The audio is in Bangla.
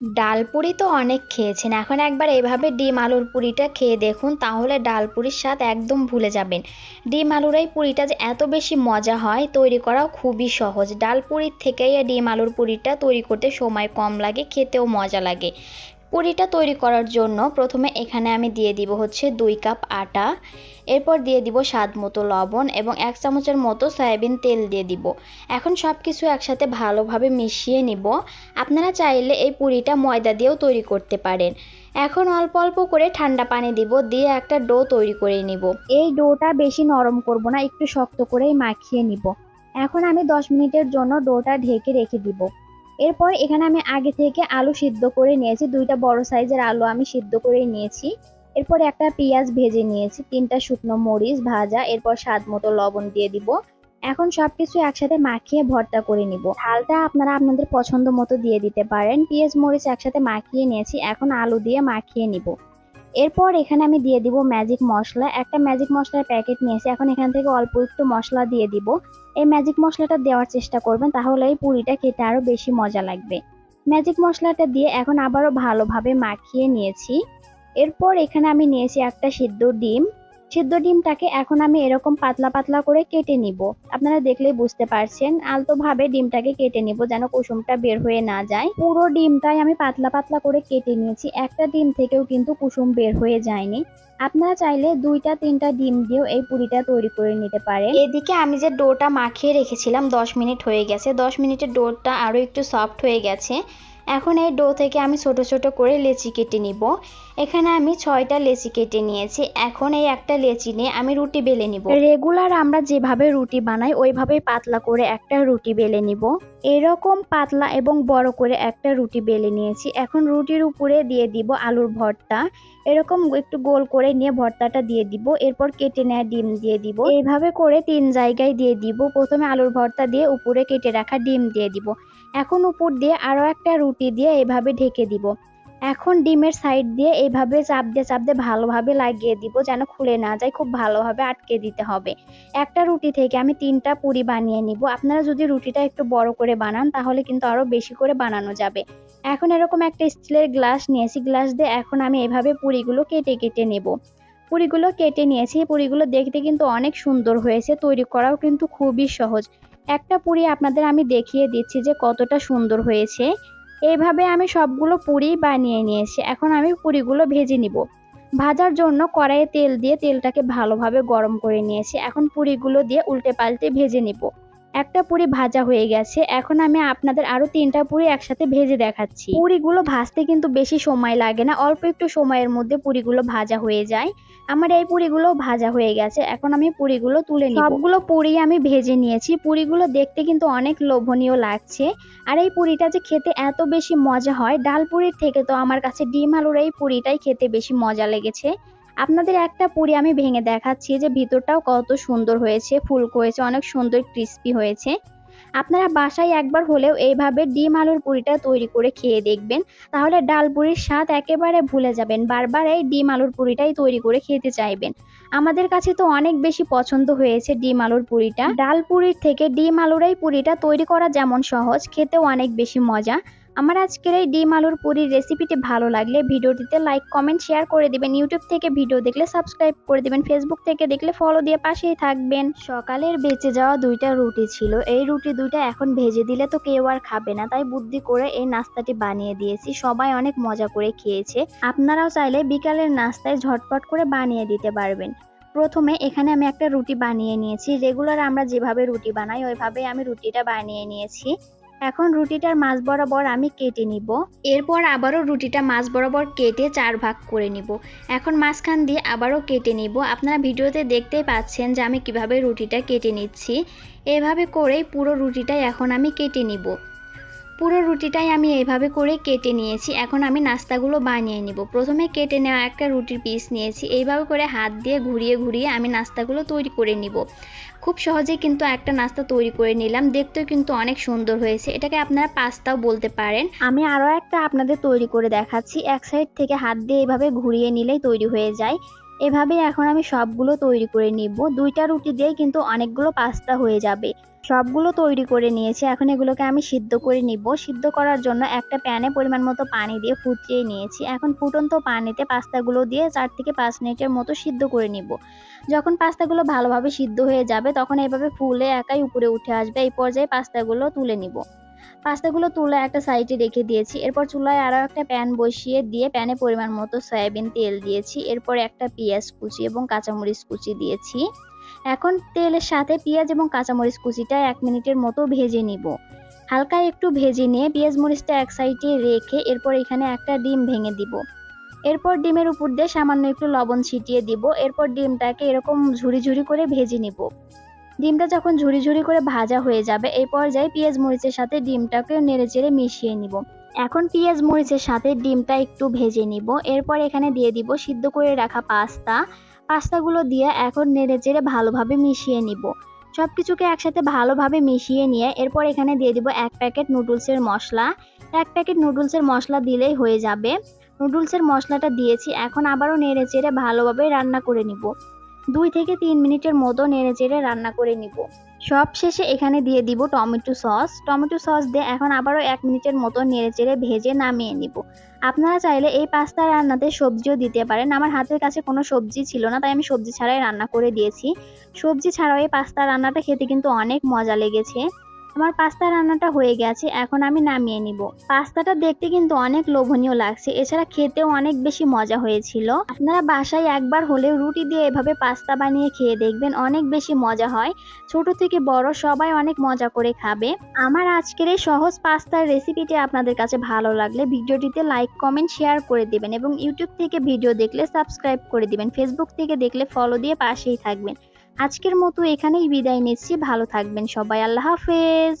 ডাল পুরি তো অনেক খেয়েছেন। এখন একবার এভাবে ডিম আলুর পুরিটা খেয়ে দেখুন, তাহলে ডাল পুরির স্বাদ একদম ভুলে যাবেন। ডিম আলুর এই পুরিটা যে এত বেশি মজা হয়, তৈরি করাও খুবই সহজ। ডাল পুরির থেকেই এই ডিম আলুর পুরিটা তৈরি করতে সময় কম লাগে, খেতেও মজা লাগে। পুরিটা তৈরি করার জন্য প্রথমে এখানে আমি দিয়ে দিব হচ্ছে দুই কাপ আটা, এরপর দিয়ে দিব স্বাদ মতো লবণ এবং এক চামচের মতো সয়াবিন তেল দিয়ে দিব। এখন সব কিছু একসাথে ভালোভাবে মিশিয়ে নিব। আপনারা চাইলে এই পুরিটা ময়দা দিয়েও তৈরি করতে পারেন। এখন অল্প অল্প করে ঠান্ডা পানি দিব, দিয়ে একটা ডো তৈরি করে নিব। এই ডোটা বেশি নরম করব না, একটু শক্ত করেই মাখিয়ে নিব। এখন আমি দশ মিনিটের জন্য ডোটা ঢেকে রেখে দিব। এরপর এখানে আমি আগে থেকে আলু সিদ্ধ করে নিয়েছি। দুইটা বড় সাইজের আলু আমি সিদ্ধ করে নিয়েছি। এরপর একটা পেঁয়াজ ভেজে নিয়েছি, তিনটা শুকনো মরিচ ভাজা, এরপর স্বাদ মতো লবণ দিয়ে দিব। এখন সবকিছু একসাথে মাখিয়ে ভর্তা করে নিব। ঝালটা আপনারা আপনাদের পছন্দ মতো দিয়ে দিতে পারেন। পেঁয়াজ, মরিচ একসাথে মাখিয়ে নিয়েছি, এখন আলু দিয়ে মাখিয়ে নিব। এরপর এখানে আমি দিয়ে দিব ম্যাজিক মশলা। একটা ম্যাজিক মশলার প্যাকেট নিয়েছি। এখন এখান থেকে অল্প একটু মশলা দিয়ে দিব। এই ম্যাজিক মশলাটা দেওয়ার চেষ্টা করবেন, তাহলে এই পুরিটা খেতে আরও বেশি মজা লাগবে। ম্যাজিক মশলাটা দিয়ে এখন আবারও ভালোভাবে মাখিয়ে নিয়েছি। এরপর এখানে আমি নিয়েছি একটা সিদ্ধ ডিম। সিদ্ধ ডিমটাকে এখন আমি এরকম পাতলা পাতলা করে কেটে নিব। আপনারা দেখলেই বুঝতে পারছেন আলতো ভাবে ডিমটাকে কেটে নিব যেন কুসুমটা বের হয়ে না যায়। পুরো ডিমটাই আমি পাতলা পাতলা করে কেটে নিয়েছি, একটা ডিম থেকেও কিন্তু কুসুম বের হয়ে যায়নি। আপনারা চাইলে দুইটা, তিনটা ডিম দিয়েও এই পুরিটা তৈরি করে নিতে পারেন। এদিকে আমি যে ডোটা মাখিয়ে রেখেছিলাম, দশ মিনিট হয়ে গেছে। দশ মিনিটের ডোটা আরও একটু সফট হয়ে গেছে। এখন এই ডো থেকে আমি ছোট ছোট করে লেচি কেটে নিব। এখানে আমি ছয়টা লেচি কেটে নিয়েছি। এখন এই একটা লেচি নিয়ে আমি রুটি বেলে নিব। রেগুলার আমরা যেভাবে রুটি বানাই, ওইভাবেই পাতলা করে একটা রুটি বেলে নিব। এরকম পাতলা এবং বড় করে একটা রুটি বেলে নিয়েছি। এখন রুটির উপরে দিয়ে দিব আলুর ভর্তা। এরকম একটু গোল করে নিয়ে ভর্তাটা দিয়ে দিব। এরপর কেটে নেওয়া ডিম দিয়ে দিব। এইভাবে করে তিন জায়গায় দিয়ে দিব। প্রথমে আলুর ভর্তা দিয়ে উপরে কেটে রাখা ডিম দিয়ে দিব। এখন উপর দিয়ে আরও একটা রুটি দিয়ে এভাবে ঢেকে দিব। এখন ডিমের সাইড দিয়ে এইভাবে চাপ দিয়ে চাপ দিয়ে ভালোভাবে লাগিয়ে দিব যেন খুলে না যায়, খুব ভালোভাবে আটকে দিতে হবে। একটা রুটি থেকে আমি তিনটা পুরি বানিয়ে নিব। আপনারা যদি রুটিটা একটু বড় করে বানান, তাহলে কিন্তু আরও বেশি করে বানানো যাবে। এখন এরকম একটা স্টিলের গ্লাস নিয়েছি। গ্লাস দিয়ে এখন আমি এভাবে পুরিগুলো কেটে কেটে নেব। পুরিগুলো কেটে নিয়েছি। পুরিগুলো দেখতে কিন্তু অনেক সুন্দর হয়েছে। তৈরি করাও কিন্তু খুবই সহজ। একটা পুরি আপনাদের আমি দেখিয়ে দিচ্ছি যে কতটা সুন্দর হয়েছে। এইভাবে আমি সবগুলো পুরি বানিয়ে নিয়েছি। এখন আমি পুরিগুলো ভেজে নিব। ভাজার জন্য কড়াইয়ে তেল দিয়ে তেলটাকে ভালোভাবে গরম করে নিয়েছি। এখন পুরিগুলো দিয়ে উল্টে পাল্টে ভেজে নিব। একটা পুরি ভাজা হয়ে গেছে। এখন আমি আপনাদের আরও তিনটা পুরি একসাথে ভেজে দেখাচ্ছি। পুরিগুলো ভাজতে কিন্তু বেশি সময় লাগে না, অল্প একটু সময়ের মধ্যে পুরিগুলো ভাজা হয়ে যায়। আমার এই পুরিগুলো ভাজা হয়ে গেছে, এখন আমি পুরিগুলো তুলে নিই সবগুলো পুরি আমি ভেজে নিয়েছি, পুরিগুলো দেখতে কিন্তু অনেক লোভনীয় লাগছে। আর এই পুরিটা যে খেতে এত বেশি মজা হয়, ডাল পুরির থেকে তো আমার কাছে ডিম আলুর এই পুরিটাই খেতে বেশি মজা লেগেছে। আপনাদের একটা পুরি আমি ভেঙে দেখাচ্ছি যে ভিতরটাও কত সুন্দর হয়েছে ফুলকো হয়েছে অনেক সুন্দর ক্রিস্পি হয়েছে। আপনারা বাসায় একবার হলেও এইভাবে ডিম আলুর পুরিটা তৈরি করে খেয়ে দেখবেন। তাহলে ডাল পুরির স্বাদ একেবারে ভুলে যাবেন, বারবার এই ডিম আলুর পুরিটাই তৈরি করে খেতে চাইবেন। আমাদের কাছে তো অনেক বেশি পছন্দ হয়েছে ডিম আলুর পুরিটা। ডাল পুরির থেকে ডিম আলুর এই পুরিটা তৈরি করা যেমন সহজ, খেতেও অনেক বেশি মজা। আমার আজকের এই ডিম আলুর পুরির রেসিপিটি ভালো লাগলে ভিডিওটিতে লাইক কমেন্ট শেয়ার করে দিবেন। ইউটিউব থেকে ভিডিও দেখলে সাবস্ক্রাইব করে দিবেন। ফেসবুক থেকে দেখলে ফলো দিয়ে পাশেই থাকবেন। সকালের বেঁচে যাওয়া দুইটা রুটি ছিল। এই রুটি দুইটা এখন ভেজে দিলে তো কেউ আর খাবে না। তাই বুদ্ধি করে এই নাস্তাটি বানিয়ে দিয়েছি। সবাই অনেক মজা করে খেয়েছে। আপনারাও চাইলে বিকালের নাস্তায় ঝটপট করে বানিয়ে দিতে পারবেন। প্রথমে এখানে আমি একটা রুটি বানিয়ে নিয়েছি। রেগুলার আমরা যেভাবে রুটি বানাই, ওইভাবেই আমি রুটিটা বানিয়ে নিয়েছি। এখন রুটিটার মাছ বরাবর আমি কেটে নিব। এরপর আবারও রুটিটা মাছ বরাবর কেটে চার ভাগ করে নিব। এখন মাঝখান দিয়ে আবারও কেটে নিব। আপনারা ভিডিওতে দেখতেই পাচ্ছেন যে আমি কীভাবে রুটিটা কেটে নিচ্ছি। এভাবে করেই পুরো রুটিটাই এখন আমি কেটে নিব। পুরো রুটিটাই আমি এইভাবে করে কেটে নিয়েছি। এখন আমি নাস্তাগুলো বানিয়ে নিব। প্রথমে কেটে নেওয়া একটা রুটির পিস নিয়েছি। এইভাবে করে হাত দিয়ে ঘুরিয়ে ঘুরিয়ে আমি নাস্তাগুলো তৈরি করে নিব। খুব সহজেই কিন্তু একটা নাস্তা তৈরি করে নিলাম। দেখতেও কিন্তু অনেক সুন্দর হয়েছে। এটাকে আপনারা পাস্তাও বলতে পারেন। আমি আরও একটা আপনাদের তৈরি করে দেখাচ্ছি। এক সাইড থেকে হাত দিয়ে এভাবে ঘুরিয়ে নিলেই তৈরি হয়ে যায়। এভাবে এখন আমি সবগুলো তৈরি করে নিব। দুইটা রুটি দিয়েই কিন্তু অনেকগুলো পাস্তা হয়ে যাবে। সবগুলো তৈরি করে নিয়েছি। এখন এগুলোকে আমি সিদ্ধ করে নিব। সিদ্ধ করার জন্য একটা প্যানে পরিমাণ মতো পানি দিয়ে ফুটিয়ে নিয়েছি। এখন ফুটন্ত পানিতে পাস্তাগুলো দিয়ে চার থেকে পাঁচ মিনিটের মতো সিদ্ধ করে নিব। যখন পাস্তাগুলো ভালোভাবে সিদ্ধ হয়ে যাবে, তখন এইভাবে ফুলে একাই উপরে উঠে আসবে। এই পর্যায়ে পাস্তাগুলো তুলে নিব। পাস্তাগুলো তুলে একটা সাইডে রেখে দিয়েছি। এরপর চুলায় আরও একটা প্যান বসিয়ে দিয়ে প্যানে পরিমাণ মতো সয়াবিন তেল দিয়েছি। এরপর একটা পেঁয়াজ কুচি এবং কাঁচামরিচ কুচি দিয়েছি। এখন তেলের সাথে পেঁয়াজ এবং কাঁচামরিচ কুচিটা এক মিনিটের মতো ভেজে নিব। হালকা একটু ভেজে নিয়ে পেঁয়াজ মরিচটা এক সাইডে রেখে এরপর এখানে একটা ডিম ভেঙে দিব। এরপর ডিমের উপর দিয়ে সামান্য একটু লবণ ছিটিয়ে দিব। এরপর ডিমটাকে এরকম ঝুরি ঝুরি করে ভেজে নিব। ডিমটা যখন ঝুরি ঝুরি করে ভাজা হয়ে যাবে, এই পর্যায়ে পেঁয়াজ মরিচের সাথে ডিমটাকে নেড়ে চেড়ে মিশিয়ে নিব। এখন পেঁয়াজ মরিচের সাথে ডিমটা একটু ভেজে নিব। এরপর এখানে দিয়ে দিব সিদ্ধ করে রাখা পাস্তা। পাস্তাগুলো দিয়ে এখন নেড়ে চেড়ে ভালোভাবে মিশিয়ে নিব। সব কিছুকে একসাথে ভালোভাবে মিশিয়ে নিয়ে এরপর এখানে দিয়ে দিব এক প্যাকেট নুডলসের মশলা। এক প্যাকেট নুডলসের মশলা দিলেই হয়ে যাবে। নুডলসের মশলাটা দিয়েছি, এখন আবারও নেড়ে চেড়ে ভালোভাবে রান্না করে নিব। দুই থেকে তিন মিনিটের মতো নেড়ে চেড়ে রান্না করে নিব। সব শেষে এখানে দিয়ে দিব টমেটো সস। টমেটো সস দিয়ে এখন আবারও এক মিনিটের মতো নেড়ে চেড়ে ভেজে নামিয়ে নিব। আপনারা চাইলে এই পাস্তা রান্নাতে সবজিও দিতে পারেন। আমার হাতের কাছে কোনো সবজি ছিল না, তাই আমি সবজি ছাড়াই রান্না করে দিয়েছি। সবজি ছাড়াও এই পাস্তা রান্নাটা খেতে কিন্তু অনেক মজা লেগেছে। আমার পাস্তা রান্নাটা হয়ে গেছে, এখন আমি নামিয়ে নিব। পাস্তাটা দেখতে কিন্তু অনেক লোভনীয় লাগছে, এছাড়া খেতেও অনেক বেশি মজা হয়েছিল। আপনারা বাসায় একবার হলেও রুটি দিয়ে এভাবে পাস্তা বানিয়ে খেয়ে দেখবেন অনেক বেশি মজা হয়। ছোট থেকে বড় সবাই অনেক মজা করে খাবে। আমার আজকের এই সহজ পাস্তার রেসিপিটি আপনাদের কাছে ভালো লাগলে ভিডিওটিতে লাইক, কমেন্ট, শেয়ার করে দিবেন এবং ইউটিউব থেকে ভিডিও দেখলে সাবস্ক্রাইব করে দিবেন। ফেসবুক থেকে দেখলে ফলো দিয়ে পাশেই থাকবেন। আজকের মতো এখানেই বিদায় নিচ্ছি। ভালো থাকবেন সবাই। আল্লাহ হাফেজ।